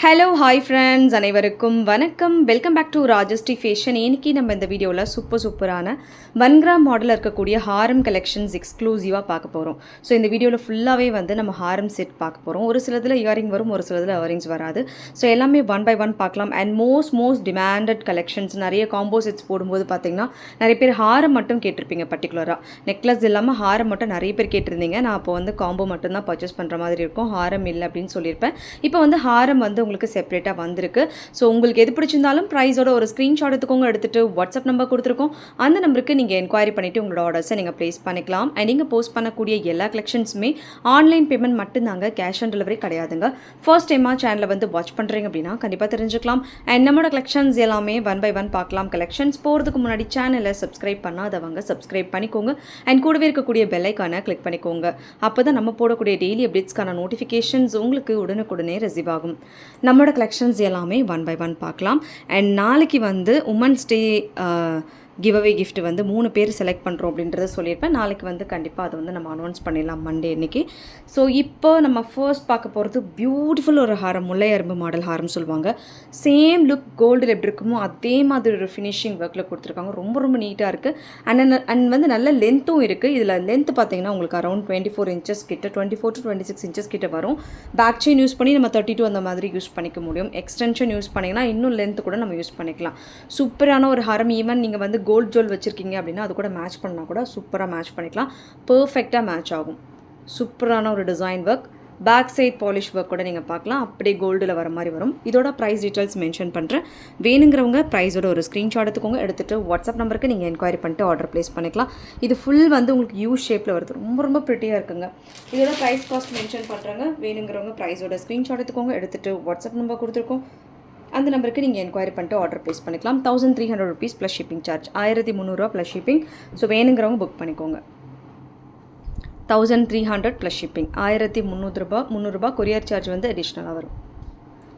Hello hi friends அனைவருக்கும் வணக்கம். Welcome back to Rajashree fashion இன்னைக்கு நம்ம இந்த வீடியோவில் சூப்பர் சூப்பரான ஒன் கிராம் மாடலில் இருக்கக்கூடிய ஹாரம் கலெக்ஷன்ஸ் எக்ஸ்க்ளூசிவாக பார்க்க போகிறோம் ஸோ இந்த வீடியோவில் ஃபுல்லாகவே வந்து நம்ம ஹாரம் செட் பார்க்க போகிறோம் ஒரு சிலதில் இயரிங் வரும் ஒரு சிலதில் இயரிங்ஸ் வராது. ஸோ எல்லாமே ஒன் பை ஒன் பார்க்கலாம். And most most demanded collections நிறைய காம்போ செட்ஸ் போடும்போது பார்த்திங்கன்னா நிறைய பேர் ஹாரம் மட்டும் கேட்டிருப்பீங்க பர்டிகுலராக நெக்லஸ் இல்லாமல் ஹாரம் மட்டும் நிறைய பேர் கேட்டிருந்தீங்க. நான் அப்போ வந்து காம்போ மட்டும் தான் பர்ச்சேஸ் பண்ணுற மாதிரி இருக்கும். ஹாரம் இல்லை அப்படின்னு சொல்லியிருப்பேன். இப்போ வந்து ஹாரம் வந்து உங்களுக்கு செப்பரேட்டாக வந்திருக்கு. ஸோ உங்களுக்கு எது பிடிச்சிருந்தாலும் ப்ரைஸோட ஒரு ஸ்க்ரீன்ஷாட் எடுத்துக்கோங்க எடுத்துகிட்டு வாட்ஸ்அப் நம்பர் கொடுத்துருக்கோம். அந்த நம்பருக்கு நீங்கள் என்கொயரி பண்ணிவிட்டு உங்களோட ஆர்டர்ஸை நீங்கள் ப்ளேஸ் பண்ணிக்கலாம். அண்ட் நீங்கள் போஸ்ட் பண்ணக்கூடிய எல்லா கலெக்ஷன்ஸுமே ஆன்லைன் பேமெண்ட் மட்டும்தாங்க கேஷ் ஆன் டெலிவரி கிடையாதுங்க. ஃபர்ஸ்ட் டைமாக சேனலை வந்து வாட்ச் பண்ணுறீங்க அப்படின்னா கண்டிப்பாக தெரிஞ்சுக்கலாம். அண்ட் நம்மளோட கலெக்ஷன்ஸ் எல்லாமே ஒன் பை ஒன் பார்க்கலாம். கலெக்ஷன்ஸ் போகிறதுக்கு முன்னாடி சேனலை சப்ஸ்கிரைப் பண்ணாதவங்க சப்ஸ்கிரைப் பண்ணிக்கோங்க. அண்ட் கூடவே இருக்கக்கூடிய பெல்லைக்கான கிளிக் பண்ணிக்கோங்க. அப்போ தான் நம்ம போடக்கூடிய டெய்லி அப்டேட்ஸ்க்கான நோட்டிஃபிகேஷன்ஸ் உங்களுக்கு உடனுக்குடனே ரிசீவ் ஆகும். நம்மளோட கலெக்ஷன்ஸ் எல்லாமே ஒன் பை ஒன் பார்க்கலாம். அண்ட் நாளைக்கு வந்து உமன்ஸ் டே கிவ் அவே வந்து மூணு பேர் செலக்ட் பண்ணுறோம் அப்படின்றத சொல்லியிருப்பேன். நாளைக்கு வந்து கண்டிப்பாக அதை வந்து நம்ம அனௌன்ஸ் பண்ணிடலாம் மண்டே இன்னைக்கு ஸோ இப்போ நம்ம ஃபர்ஸ்ட் பார்க்க போகிறது பியூட்டிஃபுல் ஒரு ஹாரம் முல்லை அரும்பு மாடல் ஹாரம் சொல்லுவாங்க. சேம் லுக் கோல்டில் எப்படி இருக்குமோ அதே மாதிரி ஒரு ஃபினிஷிங் ஒர்க்கில் கொடுத்துருக்காங்க. ரொம்ப ரொம்ப நீட்டாக இருக்குது அண்ட் அண்ட் வந்து நல்ல லென்த்தும் இருக்குது இதில் லென்த் பார்த்தீங்கன்னா உங்களுக்கு அரௌண்ட் டுவெண்ட்டி ஃபோர் இன்ச்சஸ் கிட்ட twenty four to twenty six inches கிட்ட வரும். பேக் செயின் யூஸ் பண்ணி நம்ம தேர்ட்டி டூ அந்த மாதிரி யூஸ் பண்ணிக்க முடியும். எக்ஸ்டென்ஷன் யூஸ் பண்ணிங்கன்னா இன்னும் லென்த் கூட நம்ம யூஸ் பண்ணிக்கலாம். சூப்பரான ஒரு ஹாரம். ஈவன் நீங்கள் வந்து கோல்ட் ஜுவல் வச்சுருக்கீங்க அப்படின்னா அது கூட மேட்ச் பண்ணால் கூட சூப்பராக மேட்ச் பண்ணிக்கலாம். பர்ஃபெக்டாக மேட்ச் ஆகும். சூப்பரான ஒரு design work back side polish work கூட நீங்கள் பார்க்கலாம். அப்படியே கோல்டில் வர மாதிரி வரும். இதோட ப்ரைஸ் டீட்டெயில்ஸ் மென்ஷன் பண்ணுறேன் வேணுங்கிறவங்க ப்ரைஸோட ஒரு ஸ்க்ரீன்ஷாட் எடுத்துக்கோங்க. எடுத்துகிட்டு வாட்ஸ்அப் நம்பருக்கு நீங்கள் என்கொயரி பண்ணிட்டு ஆர்டர் ப்ளேஸ் பண்ணிக்கலாம். இது ஃபுல் வந்து உங்களுக்கு யூ ஷேப்பில் வருது. ரொம்ப ரொம்ப ப்ரிட்டியாக இருக்குங்க. இதோட ப்ரைஸ் காஸ்ட் மென்ஷன் பண்ணுறாங்க வேணுங்கிறவங்க ப்ரைஸோட ஸ்க்ரீன்ஷாட் எடுத்துக்கோங்க. எடுத்துகிட்டு வாட்ஸ்அப் நம்பர் கொடுத்துருக்கோம். அந்த நம்பருக்கு நீங்கள் என்கொயரி பண்ணிட்டு ஆர்டர் ப்ளேஸ் பண்ணிக்கலாம். Thousand three hundred rupees plus shipping charge ஆயிரத்தி முந்நூறுரூவா ப்ளஸ் ஷிப்பிங் ஸோ வேணுங்கிறவங்க புக் பண்ணிக்கோங்க. Thousand three hundred plus shipping ஆயிரத்தி முந்நூறுரூபா முந்நூறுரூபா கொரியர் சார்ஜ் வந்து அடிஷ்னலாக வரும்.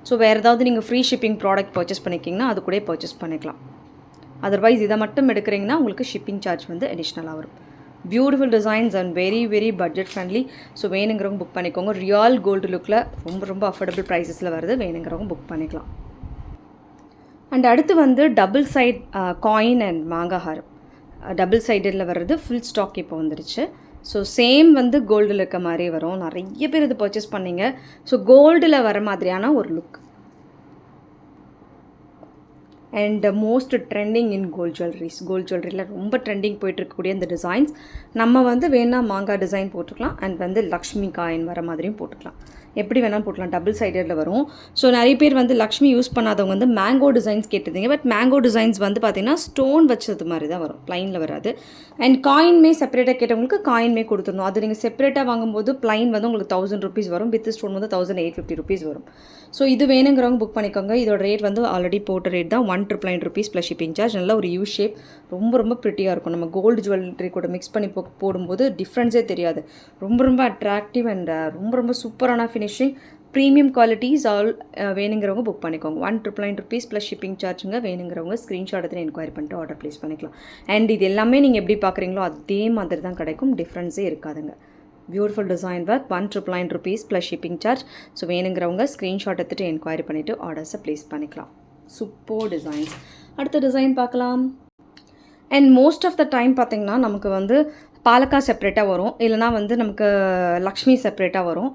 ஸோ வேறு ஏதாவது நீங்கள் ஃப்ரீ ஷிப்பிங் ப்ராடக்ட் பர்ச்சேஸ் பண்ணிக்கிங்கன்னா அது கூட பர்ச்சேஸ் பண்ணிக்கலாம். அதர்வைஸ் இதை மட்டும் எடுக்கிறீங்கன்னா உங்களுக்கு ஷிப்பிங் சார்ஜ் வந்து அடிஷ்னலாக வரும். Beautiful designs and very very budget friendly so வேணுங்கிறவங்க புக் பண்ணிக்கோங்க. ரியல் கோல்டு லுக்கில் ரொம்ப ரொம்ப அஃபோர்டபுள் ப்ரைஸஸில் வருது. வேணுங்கிறவங்க புக் பண்ணிக்கலாம். அண்ட் அடுத்து வந்து டபுள் சைட் காயின் அண்ட் மாங்காஹாரம். டபுள் சைடில் வர்றது ஃபுல் ஸ்டாக் இப்போ வந்துருச்சு. ஸோ சேம் வந்து கோல்டில் இருக்க மாதிரி வரும். நிறைய பேர் இது பர்ச்சேஸ் பண்ணீங்க. ஸோ கோல்டில் வர மாதிரியான ஒரு look and most trending in gold jewelleries gold ஜுவல்லரியில் ரொம்ப ட்ரெண்டிங் போயிட்டு இருக்கக்கூடிய இந்த டிசைன்ஸ் நம்ம வந்து வேணால் மாங்காய் டிசைன் போட்டுக்கலாம். அண்ட் வந்து லக்ஷ்மி காயின் வர மாதிரியும் போட்டுக்கலாம். எப்படி வேணாலும் போட்டுக்கலாம். டபுள் சைடடில் வரும். ஸோ நிறைய பேர் வந்து லக்ஷ்மி யூஸ் பண்ணாதவங்க வந்து மேங்கோ டிசைன்ஸ் கேட்டிருந்தீங்க. பட் மேங்கோ டிசைன்ஸ் வந்து பார்த்திங்கன்னா ஸ்டோன் வச்சது மாதிரி தான் வரும். ப்ளைனில் வராது. அண்ட் காயின்மே செப்பரேட்டாக கேட்டவங்களுக்கு காயின்மே கொடுத்துடணும். அது நீங்கள் செப்பரேட்டாக வாங்கும்போது ப்ளைன் வந்து உங்களுக்கு தௌசண்ட் ருபீஸ் வரும். வித் ஸ்டோன் வந்து தௌசண்ட் எயிட் ஃபிஃப்டி ருபீஸ் வரும். ஸோ இது வேணுங்கிறவங்க புக் பண்ணிக்கோங்க. இதோட ரேட் வந்து ஆல்ரெடி போட்ட ரேட் தான். One triple nine rupees plus shipping charge நல்ல ஒரு யூ ஷேப் ரொம்ப ரொம்ப ப்ரிட்டியாக இருக்கும். நம்ம கோல்டு ஜுவல்லரி கூட மிக்ஸ் பண்ணி போ போடும்போது டிஃப்ரென்ஸே தெரியாது. ரொம்ப ரொம்ப அட்ராக்டிவ் அண்ட் uh, ரொம்ப ரொம்ப சூப்பரான ஃபினிஷிங் ப்ரீமியம் குவாலிட்டிஸ் ஆல் வேணுங்கிறவங்க புக் பண்ணிக்கோங்க. One triple nine rupees plus shipping சார்ஜுங்க வேணுங்கிறவங்க ஸ்க்ரீன்ஷாட் எடுத்து என்கொயரி பண்ணிட்டு ஆர்டர் ப்ளேஸ் பண்ணிக்கலாம். அண்ட் இது எல்லாமே நீங்கள் எப்படி பார்க்குறீங்களோ அதே மாதிரி தான் கிடைக்கும். டிஃப்ரென்ஸே இருக்காதுங்க. Beautiful design work one triple nine rupees plus shipping charge so வேணுங்கிறவங்க ஸ்க்ரீன்ஷாட் எடுத்துகிட்டு என்கொயரி பண்ணிவிட்டு ஆர்டர்ஸை ப்ளேஸ் பண்ணிக்கலாம். சூப்பர் டிசைன்ஸ் அடுத்த டிசைன் பார்க்கலாம். And most of the time பார்த்திங்கன்னா நமக்கு வந்து பாலக்கா செப்பரேட்டாக வரும். இல்லைனா வந்து நமக்கு லக்ஷ்மி செப்பரேட்டாக வரும்.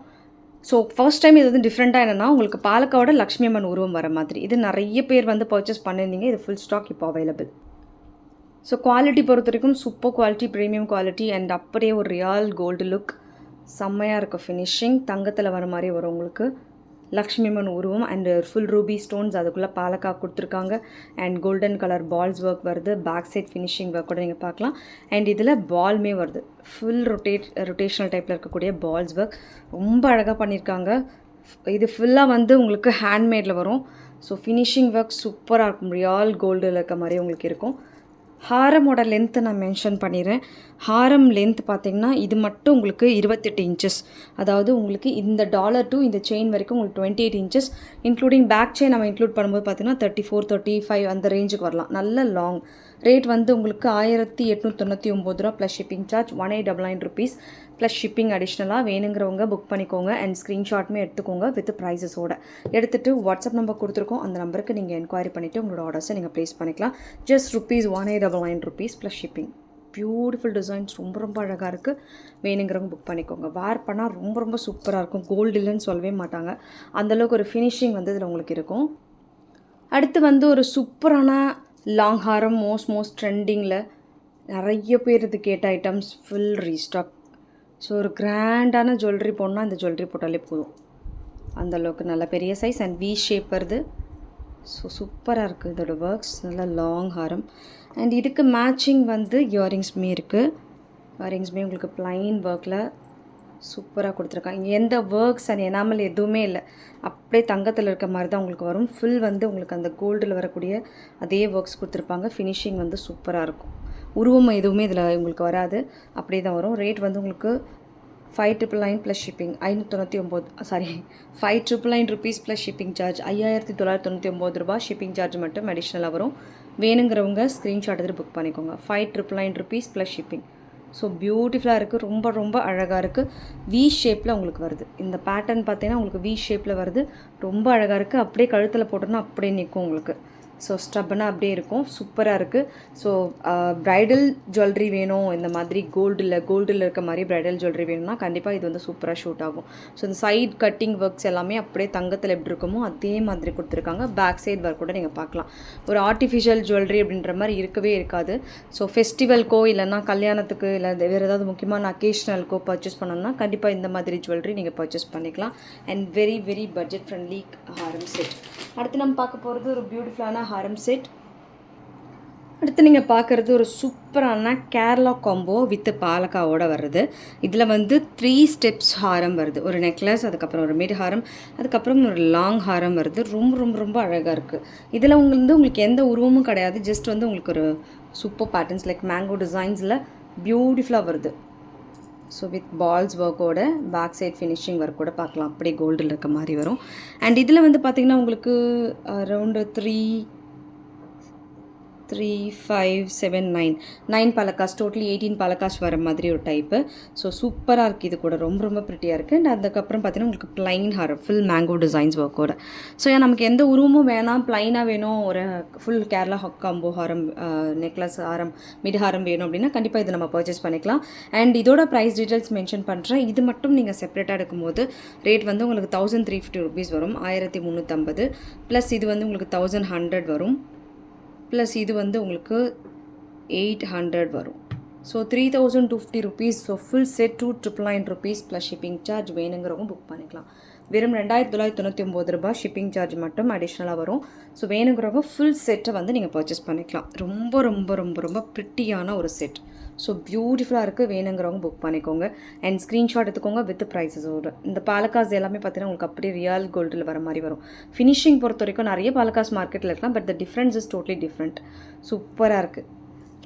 ஸோ ஃபர்ஸ்ட் டைம் இது வந்து டிஃப்ரெண்ட்டாக என்னென்னா உங்களுக்கு பாலக்காவோட லக்ஷ்மி அம்மன் உருவம் வர மாதிரி. இது நிறைய பேர் வந்து பர்ச்சேஸ் பண்ணியிருந்தீங்க. இது ஃபுல் ஸ்டாக் இப்போ அவைலபிள் ஸோ குவாலிட்டி பொறுத்த வரைக்கும் super quality premium quality and அப்படியே ஒரு ரியல் கோல்டு லுக் செம்மையாக இருக்கும் ஃபினிஷிங் தங்கத்தில் வர மாதிரி வரும் உங்களுக்கு. லக்ஷ்மி அம்மன் உருவம் அண்ட் ஃபுல் ரூபி ஸ்டோன்ஸ் அதுக்குள்ளே பாலக்கா கொடுத்துருக்காங்க. And golden colour balls work வருது. பேக் சைட் ஃபினிஷிங் ஒர்க் கூட நீங்கள் பார்க்கலாம். அண்ட் இதில் பால்மே வருது. ஃபுல் ரொட்டேட் ரொட்டேஷனல் டைப்பில் இருக்கக்கூடிய பால்ஸ் ஒர்க் ரொம்ப அழகாக பண்ணியிருக்காங்க. இது ஃபுல்லாக வந்து உங்களுக்கு ஹேண்ட்மேடில் வரும். ஸோ ஃபினிஷிங் ஒர்க் சூப்பராக இருக்கும். ரியால் கோல்டில் இருக்க மாதிரி உங்களுக்கு இருக்கும். ஹாரமோட லென்த்தை நான் மென்ஷன் பண்ணிடுறேன் ஹாரம் லென்த் பார்த்தீங்கன்னா இது மட்டும் உங்களுக்கு இருபத்தெட்டு இன்ச்சஸ் அதாவது உங்களுக்கு இந்த டாலர் டு இந்த செயின் வரைக்கும் உங்களுக்கு twenty eight inches including back chain நம்ம இன்க்ளூட் பண்ணும்போது பார்த்தீங்கன்னா தேர்ட்டி ஃபோர் தேர்ட்டி ஃபைவ் அந்த ரேஞ்சுக்கு வரலாம். நல்ல லாங் ரேட் வந்து உங்களுக்கு ஆயிரத்தி எட்நூற்றி தொண்ணூற்றி ஒம்பது ரூபா plus shipping charge one eight double nine rupees plus shipping அடிஷ்னலாக வேணுங்கிறவங்க புக் பண்ணிக்கோங்க அண்ட் ஸ்க்ரீன்ஷாட்டுமே எடுத்துக்கோங்க வித் ப்ரைஸஸோட எடுத்துகிட்டு வாட்ஸ்அப் நம்பர் கொடுத்துருக்கோம். அந்த நம்பருக்கு நீங்கள் என்கொயரி பண்ணிவிட்டு உங்களோட ஆர்டர்ஸை நீங்கள் ப்ளேஸ் பண்ணிக்கலாம். Just rupees one eight double nine rupees plus shipping beautiful designs ரொம்ப ரொம்ப அழகாக இருக்குது வேணுங்கிறவங்க புக் பண்ணிக்கோங்க. வேர் பண்ணால் ரொம்ப ரொம்ப சூப்பராக இருக்கும். கோல்டு இல்லைன்னு சொல்லவே மாட்டாங்க. அந்தளவுக்கு ஒரு ஃபினிஷிங் வந்து இதில் உங்களுக்கு இருக்கும். அடுத்து வந்து ஒரு சூப்பரான லாங் ஹாரம் மோஸ்ட் மோஸ்ட் ட்ரெண்டிங்கில் நிறைய பேர் இது கேட்ட ஐட்டம்ஸ் ஃபுல் ரீஸ்டாக் ஸோ ஒரு கிராண்டான ஜுவல்லரி போடணுன்னா இந்த ஜுவல்லரி போட்டாலே போதும். அந்த அளவுக்கு நல்ல பெரிய சைஸ் அண்ட் வி ஷேப் வருது. ஸோ சூப்பராக இருக்குது இதோட ஒர்க்ஸ் நல்லா லாங் ஹாரம் அண்ட் இதுக்கு மேட்சிங் வந்து இயரிங்ஸுமே இருக்குது இயரிங்ஸுமே உங்களுக்கு ப்ளைன் ஒர்க்கில் சூப்பராக கொடுத்துருக்காங்க. இங்கே எந்த ஒர்க்ஸ் அண்ட் எனாமல் எதுவுமே இல்லை. அப்படியே தங்கத்தில் இருக்க மாதிரி தான் உங்களுக்கு வரும். ஃபுல் வந்து உங்களுக்கு அந்த கோல்டில் வரக்கூடிய அதே ஒர்க்ஸ் கொடுத்துருப்பாங்க. ஃபினிஷிங் வந்து சூப்பராக இருக்கும். உருவம் எதுவுமே இதில் உங்களுக்கு வராது. அப்படியே தான் வரும். ரேட் வந்து உங்களுக்கு five triple nine plus shipping ஐநூற்றி ஒம்பது sorry five triple nine rupees plus shipping charge ஐயாயிரத்தி தொள்ளாயிரத்தி தொண்ணூற்றி ஒம்பது ரூபா ஷிப்பிங் சார்ஜ் மட்டும் அடிஷ்னலாக வரும். வேணுங்கிறவங்க ஸ்க்ரீன்ஷாட் எடுத்து புக் பண்ணிக்கோங்க. Five triple nine rupees plus shipping so பியூட்டிஃபுல்லாக இருக்குது ரொம்ப ரொம்ப அழகாக இருக்குது வி ஷேப்பில் உங்களுக்கு வருது. இந்த பேட்டர்ன் பார்த்தீங்கன்னா உங்களுக்கு வி ஷேப்பில் வருது. ரொம்ப அழகாக இருக்குது அப்படியே கழுத்தில் போட்டோன்னா அப்படியே நிற்கும் உங்களுக்கு. ஸோ ஸ்டப்னா அப்படியே இருக்கும். சூப்பராக இருக்குது ஸோ ப்ரைடல் ஜுவல்லரி வேணும். இந்த மாதிரி கோல்டில் கோல்டில் இருக்க மாதிரி ப்ரைடல் ஜுவல்லரி வேணும்னா கண்டிப்பாக இது வந்து சூப்பராக ஷூட் ஆகும். ஸோ இந்த சைட் கட்டிங் ஒர்க்ஸ் எல்லாமே அப்படியே தங்கத்தில் எப்படி இருக்குமோ அதே மாதிரி கொடுத்துருக்காங்க. பேக் சைட் ஒர்க் கூட நீங்கள் பார்க்கலாம். ஒரு ஆர்டிஃபிஷியல் ஜுவல்லரி அப்படின்ற மாதிரி இருக்கவே இருக்காது. ஸோ ஃபெஸ்டிவல்க்கோ இல்லைன்னா கல்யாணத்துக்கு இல்லை வேறு ஏதாவது முக்கியமான அக்கேஷ்னலுக்கோ பர்ச்சேஸ் பண்ணணும்னா கண்டிப்பாக இந்த மாதிரி ஜுவல்லரி நீங்கள் பர்ச்சேஸ் பண்ணிக்கலாம். And very very budget friendly Haram set அடுத்து நம்ம பார்க்க போகிறது ஒரு பியூட்டிஃபுல்லான ஹாரம் செட் அடுத்து நீங்கள் பார்க்குறது ஒரு சூப்பரான கேரளா காம்போ வித் பாலக்காவோட வருது இதில் வந்து த்ரீ ஸ்டெப்ஸ் ஹாரம் வருது. ஒரு நெக்லஸ் அதுக்கப்புறம் ஒரு மிட் ஹாரம் அதுக்கப்புறம் ஒரு லாங் ஹாரம் வருது. ரொம்ப ரொம்ப ரொம்ப அழகாக இருக்குது இதில் உங்களுக்கு வந்து உங்களுக்கு எந்த உருவமும் கிடையாது. ஜஸ்ட் வந்து உங்களுக்கு ஒரு சூப்பர் பேட்டர்ன்ஸ் லைக் மேங்கோ டிசைன்ஸில் பியூட்டிஃபுல்லாக வருது. ஸோ வித் பால்ஸ் ஒர்க்கோட பேக் சைட் ஃபினிஷிங் ஒர்க் கூட பார்க்கலாம். அப்படியே கோல்டில் இருக்க மாதிரி வரும். அண்ட் இதில் வந்து பார்த்திங்கன்னா உங்களுக்கு around three three five seven nine nine பலக்காஸ் totally eighteen பலக்காஸ் வர மாதிரி ஒரு டைப்பு ஸோ சூப்பராக இருக்குது இது கூட. ரொம்ப ரொம்ப ப்ரிட்டியாக இருக்குது அண்ட் அதுக்கப்புறம் பார்த்தீங்கன்னா உங்களுக்கு ப்ளைன் ஹாரம் ஃபுல் மேங்கோ டிசைன்ஸ் ஒர்க்கோட ஸோ ஏன் நமக்கு எந்த உருவமும் வேணாம். ப்ளைனாக வேணும். ஒரு ஃபுல் கேரளா ஹக்காம்போ ஹாரம் நெக்லஸ் ஹாரம் மிட் ஹாரம் வேணும் அப்படின்னா கண்டிப்பாக இது நம்ம பர்ச்சேஸ் பண்ணிக்கலாம். அண்ட் இதோட ப்ரைஸ் டீட்டெயில்ஸ் மென்ஷன் பண்ணுறேன் இது மட்டும் நீங்கள் செப்பரேட்டாக எடுக்கும்போது ரேட் வந்து உங்களுக்கு தௌசண்ட் த்ரீ ஃபிஃப்டி ருபீஸ் வரும். ஆயிரத்தி முந்நூற்றம்பது ப்ளஸ் இது வந்து உங்களுக்கு தௌசண்ட் ஹண்ட்ரட் வரும். ப்ளஸ் இது வந்து உங்களுக்கு எயிட் ஹண்ட்ரட் வரும். So three thousand two fifty rupees so full set two triple nine rupees plus shipping charge வேணுங்கிறவங்க புக் பண்ணிக்கலாம். வெறும் ரெண்டாயிரத்தி தொள்ளாயிரத்தி தொண்ணூற்றி ஒம்பது ரூபாய் ஷிப்பிங் சார்ஜ் மட்டும் அடிஷ்னலாக வரும். ஸோ வேணுங்கிறவங்க ஃபுல் செட்டை வந்து நீங்கள் பர்ச்சேஸ் பண்ணிக்கலாம். ரொம்ப ரொம்ப ரொம்ப ரொம்ப ப்ரிட்டியான ஒரு செட் ஸோ பியூட்டிஃபுல்லாக இருக்குது வேணுங்கிறவங்க புக் பண்ணிக்கோங்க. அண்ட் ஸ்க்ரீன்ஷாட் எடுத்துக்கோங்க வித் ப்ரைஸஸோடு இந்த பாலக்காஸ் எல்லாமே பார்த்தீங்கன்னா உங்களுக்கு அப்படியே ரியல் கோல்டில் வர மாதிரி வரும். ஃபினிஷிங் பொறுத்த வரைக்கும் நிறைய பாலக்காஸ் மார்க்கெட்டில் இருக்கலாம் but the difference is totally different சூப்பராக இருக்குது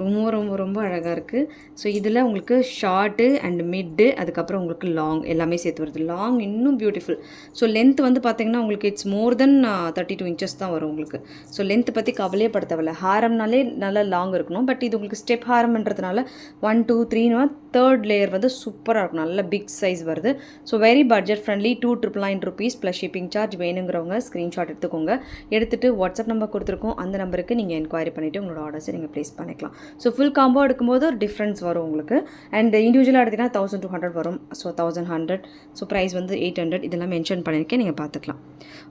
ரொம்ப ரொம்ப ரொம்ப அழகாக இருக்குது ஸோ இதில் உங்களுக்கு ஷார்ட்டு அண்ட் மிட்டு அதுக்கப்புறம் உங்களுக்கு லாங் எல்லாமே சேர்த்து வருது. லாங் இன்னும் பியூட்டிஃபுல் ஸோ லென்த் வந்து பார்த்தீங்கன்னா உங்களுக்கு it's more than thirty two inches தான் வரும் உங்களுக்கு. ஸோ லென்த் பற்றி கவலையே பட தேவையில்ல. ஹாரம்னாலே நல்லா லாங் இருக்கணும். பட் இது உங்களுக்கு ஸ்டெப் ஹாரம்ன்றதுனால ஒன் டூ த்ரீனா தேர்ட் லேயர் வந்து சூப்பராக இருக்கும். நல்ல பிக் சைஸ் வருது. So very budget friendly two triple nine rupees plus shipping charge வேணுங்கிறவங்க ஸ்க்ரீன்ஷாட் எடுத்துக்கோங்க. எடுத்துகிட்டு வாட்ஸ்அப் நம்பர் கொடுத்துருக்கோம். அந்த நம்பருக்கு நீங்கள் என்கொயரி பண்ணிவிட்டு உங்களோட ஆர்டர்ஸை நீங்கள் ப்ளேஸ் பண்ணிக்கலாம். ஸோ ஃபுல் காம்போ எடுக்கும்போது ஒரு டிஃப்ரென்ஸ் வரும் உங்களுக்கு. அண்ட் இண்டிவிஜுவலாக எடுத்திங்கன்னா தௌசண்ட் டூ ஹண்ட்ரட் வரும். So thousand hundred so price வந்து எயிட் ஹண்ட்ரட் இதெல்லாம் மென்ஷன் பண்ணியிருக்கேன். நீங்கள் பார்த்துக்கலாம்.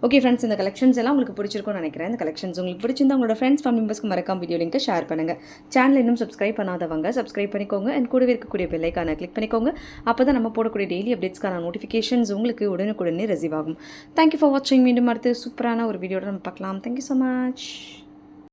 ஓகே ஃப்ரெண்ட்ஸ் இந்த கலெக்ஷன்ஸ் எல்லாம் உங்களுக்கு பிடிச்சிருக்கும்னு நினைக்கிறேன். இந்த கலெக்ஷன்ஸ் உங்களுக்கு பிடிச்சிருந்தா உங்களோட ஃப்ரெண்ட்ஸ் ஃபேமிலி மெம்பர்ஸ்க்கு மறக்காம வீடியோ லிங்க்கை ஷேர் பண்ணுங்கள் சேனல் இன்னும் சப்ஸ்கிரைப் பண்ணாதவங்க சப்ஸ்கிரைப் பண்ணிக்கோங்க. அண்ட் கூடவே இருக்கக்கூடிய பெல்லைக்கான கிளிக் பண்ணிக்கோங்க. அப்போ தான் நம்ம போடக்கூடிய டெய்லி அப்டேட்ஸ்க்கான நோட்டிஃபிகேஷன்ஸ் உங்களுக்கு உடனுக்குடனே ரிசீவ் ஆகும். தேங்க்யூ ஃபார் வாட்சிங் மீண்டும் அடுத்து சூப்பரான ஒரு வீடியோட நம்ம பார்க்கலாம். Thank you so much